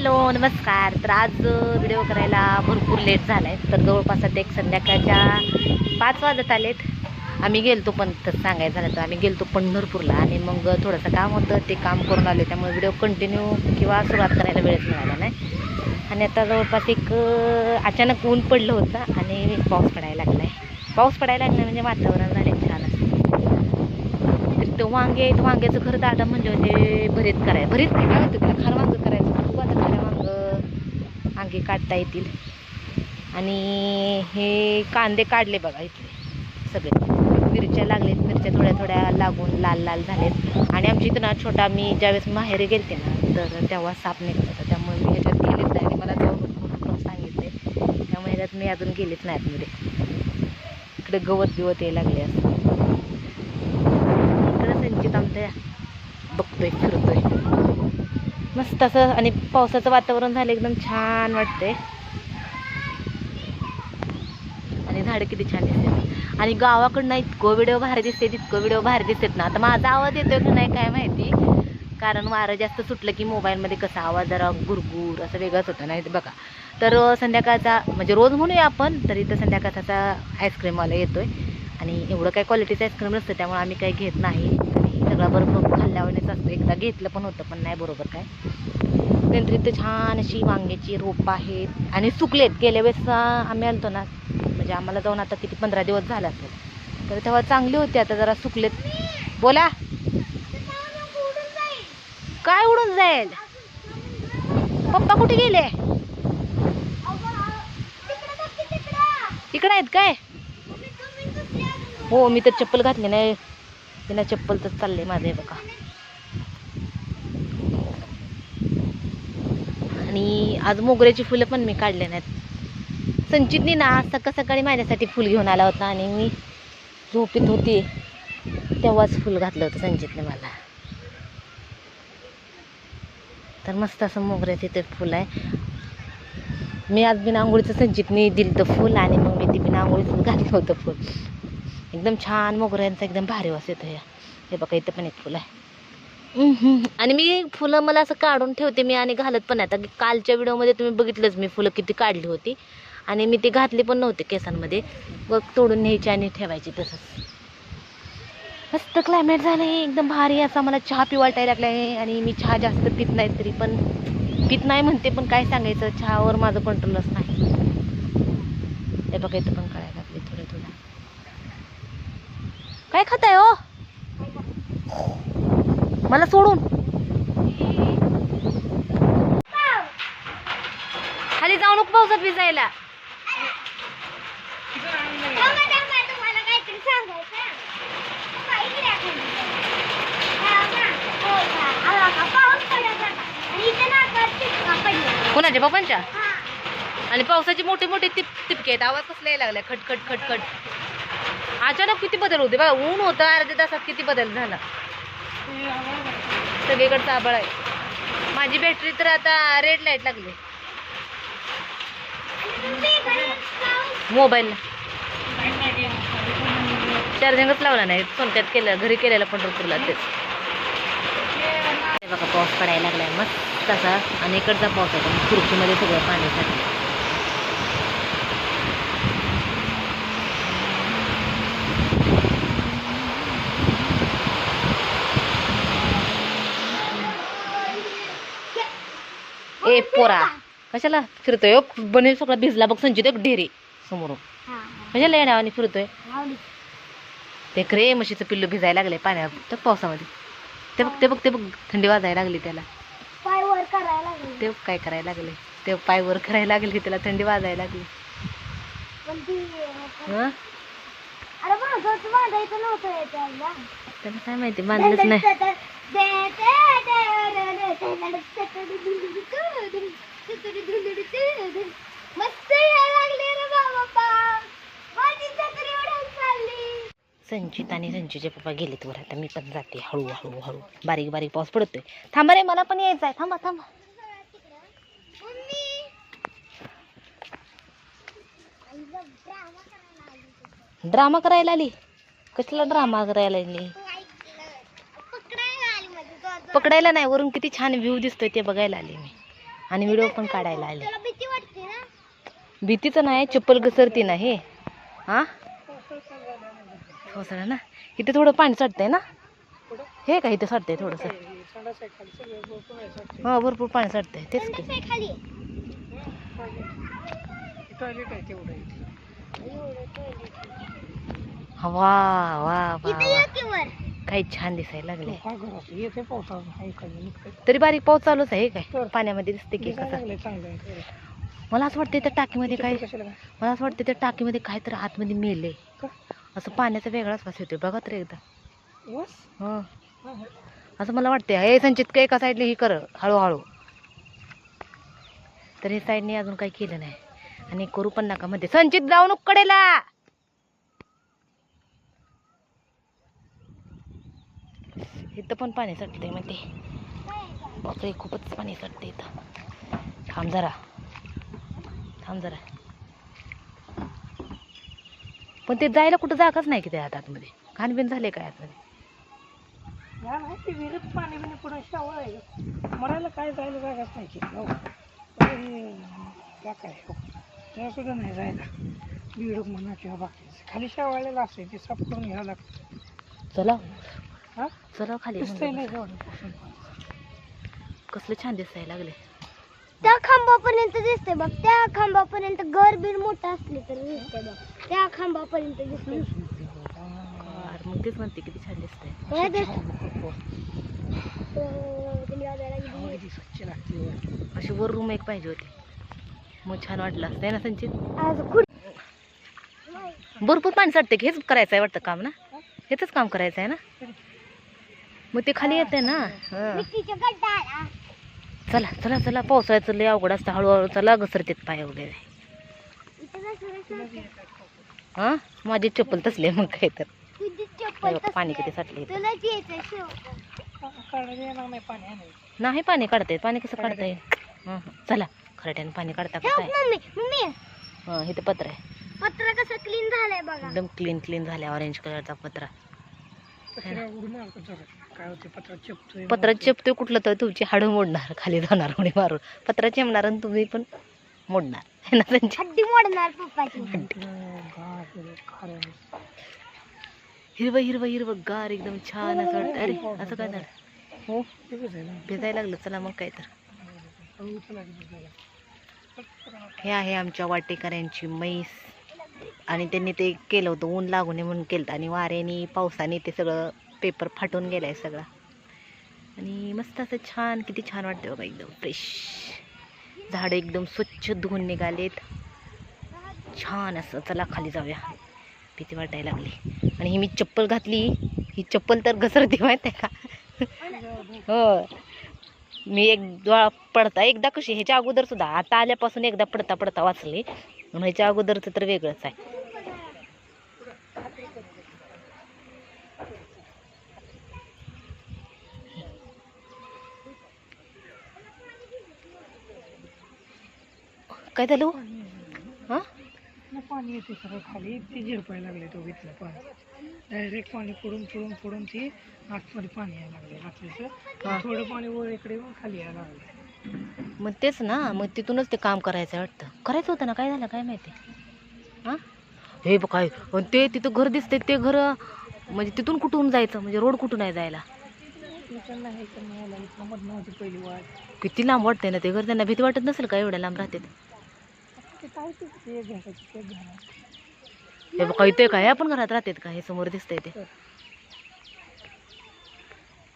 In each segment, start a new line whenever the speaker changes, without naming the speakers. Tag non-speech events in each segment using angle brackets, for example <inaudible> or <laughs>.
Hello नमस्कार. तर आज व्हिडिओ करायला भरपूर लेट झाला आहे तर जवळपास आता एक संध्याकाळच्या पाच वाजत आलेत. आम्ही गेलतो पण तर सांगायचं झालं तर आम्ही गेलतो पंढरपूरला आणि मग थोडंसं काम होतं ते काम करून आले. त्यामुळे व्हिडिओ कंटिन्यू किंवा सुरुवात करायला वेळच मिळाला नाही. आणि आता जवळपास एक अचानक ऊन पडलं होतं आणि पाऊस पडायला लागला आहे पाऊस पडायला लागला म्हणजे वातावरण झालं होते वांगे आहेत वांग्याचं खरं दादा म्हणजे होते भरीत करायचं भरीत नाही काय होतं त्याला खार वांग करायचं खूप आता खाऱ्या वांग वांगे काढता येतील. आणि हे कांदे काढले बघा इथले सगळे. मिरच्या लागलेत मिरच्या थोड्या थोड्या लागून लाल लाल झालेत. आणि आमची इथं ना छोटा मी ज्यावेळेस माहेरी गेलते ना तर तेव्हा साप निघत होता. त्यामुळे मी ह्याच्यात गेलेच नाही आणि मला जाऊ सांगितले. त्यामुळे ह्याच्यात मी अजून गेलेच नाही आतमध्ये इकडे गवत बिवत यायला लागले असं. इकडं संचित बघतोय फिरतोय. मस्त असं आणि पावसाचं वातावरण झालं एकदम छान वाटतंय. आणि झाडं किती छान दिसतात. आणि गावाकडनं इतकं व्हिडिओ भारी दिसते तितकं व्हिडिओ भारी दिसतात ना. आता माझा आवाज येतोय की नाही काय माहिती. कारण वारं जास्त सुटलं की मोबाईलमध्ये कसा आवाज जरा गुरगुर असं वेगळंच होतं नाही ते बघा. तर संध्याकाळचा म्हणजे रोज म्हणूया आपण तर इथं संध्याकाळचा आईस्क्रीमवाला येतोय. आणि एवढं काय क्वालिटीचं आईस्क्रीम नसतं त्यामुळे आम्ही काही घेत नाही. सगळा बरोबर खाल्ल्यावानीच असतं. एकदा घेतलं पण होतं पण नाही बरोबर काय. नंतर इथं छान अशी वांग्याची रोप आहेत. आणि सुकलेत गेल्या वेळेस आम्ही आलतो ना म्हणजे आम्हाला जाऊन आता किती पंधरा दिवस झाला असेल. तर तेव्हा चांगली होती. आता जरा सुकलेत बोला. काय उडून जाईल? पप्पा कुठे गेले? इकडे आहेत काय? हो मी तर चप्पल घातली नाही. बिना चप्पल तर चालले माझे बघा. आणि आज मोगऱ्याची फुलं पण मी काढले नाहीत. संचितनी ना आज सकाळ सकाळी माझ्यासाठी फुल घेऊन आला होता आणि मी झोपीत होती. तेव्हाच फुल घातलं होतं संचितने मला. तर मस्त असं मोगऱ्याचं ते फुल आहे. मी आज बिना आंघोळीचं संचितनी दिलं तर फुल आणि मग मी ते बिना आंघोळीचं घातलं होतं फुल. एकदम छान मोगऱ्यांचा एकदम भारी वास येतो या हे बघा इथं पण एक फुल आहे. आणि मी फुलं मला असं काढून ठेवते मी आणि घालत पण आता कालच्या व्हिडिओमध्ये तुम्ही बघितलंच मी फुलं किती काढली होती. आणि मी ती घातली पण नव्हते केसांमध्ये. व तोडून न्यायची आणि ठेवायची तसंच. मस्त क्लायमेट झालं आहे एकदम भारी असा मला चहा पिवाटायला लागला आहे आणि मी चहा जास्त पित नाही तरी पण पित नाही म्हणते पण काय सांगायचं? चहावर माझं कंट्रोलच नाही. हे बघा इथं पण कळायला लागले थोडे थोडं काय खाताय हो? मला सोडून. खाली जाऊ नको पावसात भिजायला. कोणाच्या बाबांच्या आणि पावसाची मोठे मोठे टिप टिपके आहेत. आवाज कसला यायला लागलाय? खट खट खट खट अचानक किती बदल होते बघा ऊन होतं अर्ध्या तासात किती बदल झाला. सगळीकडचा आबळ आहे. माझी बॅटरी तर आता रेड लाइट लागली. मोबाईलला चार्जिंगच लावला नाही. सोनक्यात केलं घरी केलेला पंढरपूरला तेच. बघा पाऊस पडायला लागलाय. मस्त तसा आणि इकडचा पाऊस आहे. खुर्चीमध्ये सगळं पाणी साठलं ए पोरा. कशाला फिरतोय? ओ, बनेल सगळा भिजला बघ संचित एक ढेरे समोर कशाला आणि फिरतोय? ते क्रे म्हशीचं पिल्लू भिजायला लागले पाण्यात. तर पावसामध्ये. ते बघ ते बघ ते बघ. थंडी वाजायला लागली त्याला.
पाय वर करायला लागले.
ते बघ काय करायला लागले. ते पाय वर करायला लागले त्याला थंडी वाजायला लागली.
पण ती
हं?
अरे माझं बांधायचं नव्हतं याच्याला
त्याला काय माहिती? बांधलंच नाही.
मस्त लागले रे
संचित आणि संचितचे पप्पा गेलेत वर. आता मी पण जाते. हळू हळू हळू. बारीक बारीक पाऊस पडतोय. थांबा रे मला पण यायचं आहे थांबा थांबा. ड्रामा करायला आली. कसला ड्रामा करायला आली?
पकडायला
नाही वरून किती छान व्ह्यू दिसतोय ते बघायला आले मी. आणि व्हिडिओ पण काढायला आले.
तुला भीती वाटते ना.
भीतीचं नाही चप्पल घसरती ना हे. हा? ना. इथे थोडं पाणी साठतंय ना? हे का इथे साठतंय थोडंसं? हा भरपूर पाणी साठतंय. तेच की.
संडास आहे खाली
वा
की
काही छान दिसायला लागले. तरी बारीक पाऊस चालूच आहे काय? पाण्यामध्ये दिसते की कसं? मला असं वाटतं त्या टाकीमध्ये काय मला असं वाटतं त्या टाकीमध्ये काय तर आतमध्ये मेले असं पाण्याचा वेगळाच वास येतोय. बघा तर एकदा. हं. असं मला वाटते हे संचित काय एका साईडने ही कर हळूहळू. तर हे साईडने अजून काही केलं नाही. आणि करू पण नका मध्ये. संचित जाऊ नको कडेला इथं पण पाणी साठतंयमध्ये बापरे खूपच पाणी साठतंय इथं. थांब जरा. थांब जरा. पण ते जायला कुठं जागाच नाही की त्या आतमध्ये. खानबिन झाले काय आतमध्ये?
पाणी बिणी पुढे शावळ आहे. मरायला काय जायला जागाच नाही की. हो. काय काय? हो. नाही जायला. म्हणा किंवा बाकीचं खाली शावाळलेलं ते साफ करून घ्यावं लागतं.
चला.
हा?
चला खाली कसलं छान दिसायला लागले
त्या खांबापर्यंत दिसते बघ त्या खांबापर्यंत घर बिर मोठं असले तर दिसते बघ. त्या खांबापर्यंत दिसते
मग तेच म्हणते किती छान दिसतंय.
हे. हो,
अशी वर रूम एक पाहिजे होती. मग छान वाटलं असतं ना संचित? भरपूर पाणी साठते हेच करायचं आहे वाटतं काम ना? हेच काम करायचं आहे ना मग ते खाली येते ना? हं. चला चला चला. पावसाळ्याचं लय अवघड असतं. हळूहळू चला घसरतेत पाय वगैरे. हा? माझी चप्पल तसली मग काय तर. हे बघ, पाणी किती. साठले
नाही पाणी आहे
नाही पाणी काढता येत पाणी कसं काढता येईल हं, हं. चला खरट्याने पाणी काढता का
ठेव
काय?
Mummy mummy.
हं, इथं पत्र आहे.
पत्र कसं क्लीन झालंय बघा.
एकदम क्लीन क्लीन झाले ऑरेंज कलरचा पत्रा. पत्रात चेपतोय कुठलं तर तुमची हाडं मोडणार खाली जाणार कोणी मारून. पत्रा चेमणार आणि तुम्ही पण मोडणार. है ना त्यांची?
हड्डी मोडणार पप्पाची.
हिरवं हिरवं हिरवं गार एकदम छान असं वाटतं. अरे असं काय झालं? हो भिजायला लागलं चला मग काय तर. हे आहे आमच्या वाटेकऱ्यांची म्हैस आणि त्यांनी ते केलं होतं ऊन लागू नये म्हणून केलं होतं. आणि वाऱ्याने पावसाने ते सगळं पेपर फाटून गेलाय सगळा. आणि मस्त असं छान किती छान वाटतं बघा एकदम फ्रेश झाडं एकदम स्वच्छ धुवून निघालेत. छान असं चला खाली जाऊया. भीती वाटायला लागली. आणि ही मी चप्पल घातली. ही चप्पल तर घसरती माहीत आहे का? हो. मी एक पडता एकदा कशी ह्याच्या अगोदर सुद्धा आता आल्यापासून एकदा पडता पडता वाचले. ह्याच्या अगोदरचं तर वेगळंच आहे. काय झालं? हो? हा
पाणी येते सगळं खाली. ते झिरपायला लागले तो घेतलं पाणी. डायरेक्ट पाणी पडून पडून पडून ते आतमध्ये पाणी यायला लागले. आतल्याचं. थोडं पाणी वर इकडे खाली यायला लागलं
मग तेच ना मग तिथूनच ते काम करायचं वाटतं. करायचं होतं ना काय झालं काय माहिती? हां? हे बघ काय ते तिथं घर दिसते ते घर म्हणजे तिथून कुठून जायचं? म्हणजे रोड कुठून आहे जायला? किती लांब वाटतंय ना ते घर त्यांना भीती वाटत नसेल का एवढ्या लांब राहते हे बघ इथे काय आपण घरात राहतात का? हे समोर दिसतंय ते.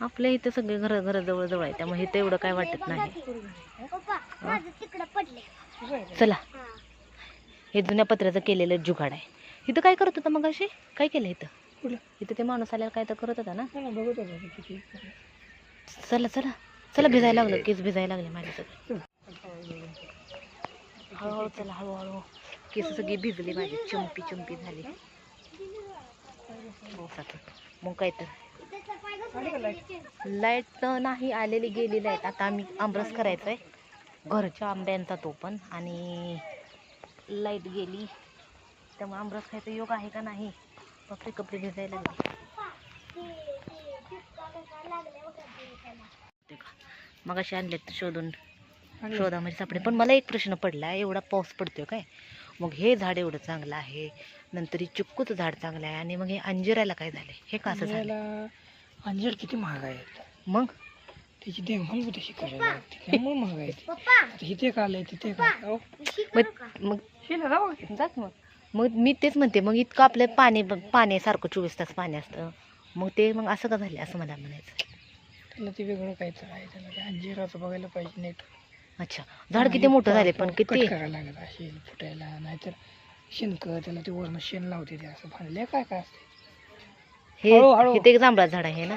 आपल्या इथं सगळे घर घर जवळ जवळ आहे त्यामुळे इथं एवढं काय वाटत नाही? चला.
हा.
हे जुन्या पत्र्याचं केलेलं जुगाड आहे. इथं काय करत होता मग अशी काय केलं इथं? इथं ते माणूस आल्यावर काय तर करत होता ना? चला चला. चला भिजायला लागलं. केस भिजायला लागले माझे सगळे. हळूहळू चला हळूहळू. केस सगळी भिजली माझी. चंपी चंपी झाली. पावसात मग काय तर. लाइट नाही आलेली गेलेली आहेत. आता आम्ही आमरस करायचा आहे घरच्या आंब्यांचा तो पण. आणि लाइट गेली. त्यामुळे आमरस खायचा योग आहे का नाही? कपडे कपडे भिजायला लागले.
कसा.
मग असे आणलेत शोधून. शोधामध्ये सापडे पण मला एक प्रश्न पडला. एवढा पाऊस पडतोय काय? मग हे झाड एवढं चांगलं आहे. नंतर हे चिक्कूचं झाड चांगलं आहे. आणि मग हे अंजिराला काय झालंय? हे का असं झालं
अंजीर किती महाग आहेत
मग?
त्याची देखभाल बी तशी करायला लागते. त्यामुळे महाग आहे ते.
पप्पा.
आता इथे का आलंय तिथे का अहो,
मग? मग
शिला जाऊ की.
जात मग. मग मी तेच म्हणते मग इतकं आपलं पाणी पाणी सारखं चोवीस तास पाणी असतं. मग ते मग असं का झालं असं मला म्हणायचं.
त्याला ते वेगळं काहीतरी आहे त्याला ते अंजिराचं बघायला पाहिजे नीट.
अच्छा. झाड किती मोठं झाले पण
कट
किती?
करायला लागत असे फुटायला. नाहीतर शेणक त्याला ते वरण शेण लावते ते असं. फाडले काय काय असते?
हे
हळूहळू.
ते एक जांभळा झाड आहे ना.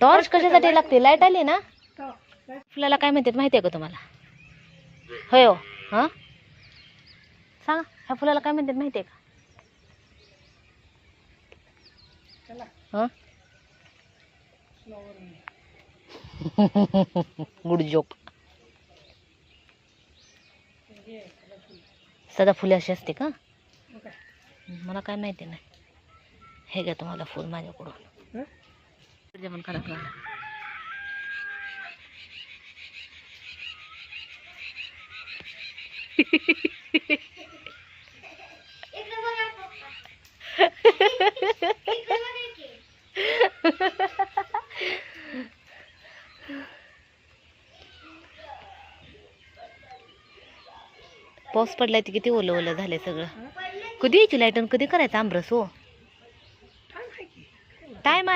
टॉर्च कशासाठी लागते? लाइट आली ना? फुलाला काय म्हणतात माहिती आहे का तुम्हाला? होय हो. हां? सांगा ह्या फुलाला काय म्हणतात माहिती आहे का? हां? गुड <laughs> जोक सदा फुले अशी असते का? मला काय माहिती नाही. हे घ्या तुम्हाला फुल माझ्याकडून? जेवण करा. पाऊस पडलाय ते किती ओलं ओलं झालंय सगळं कधी यायची लाइट कधी करायचं आमरस हो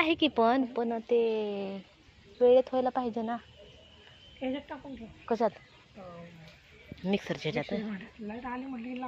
आहे की
पण पण ते वेळेत व्हायला पाहिजे ना.
ह्याच्यात टाकून ठेव.
कशात? मिक्सरच्या ह्याच्यात
लाइट आली म्हटली की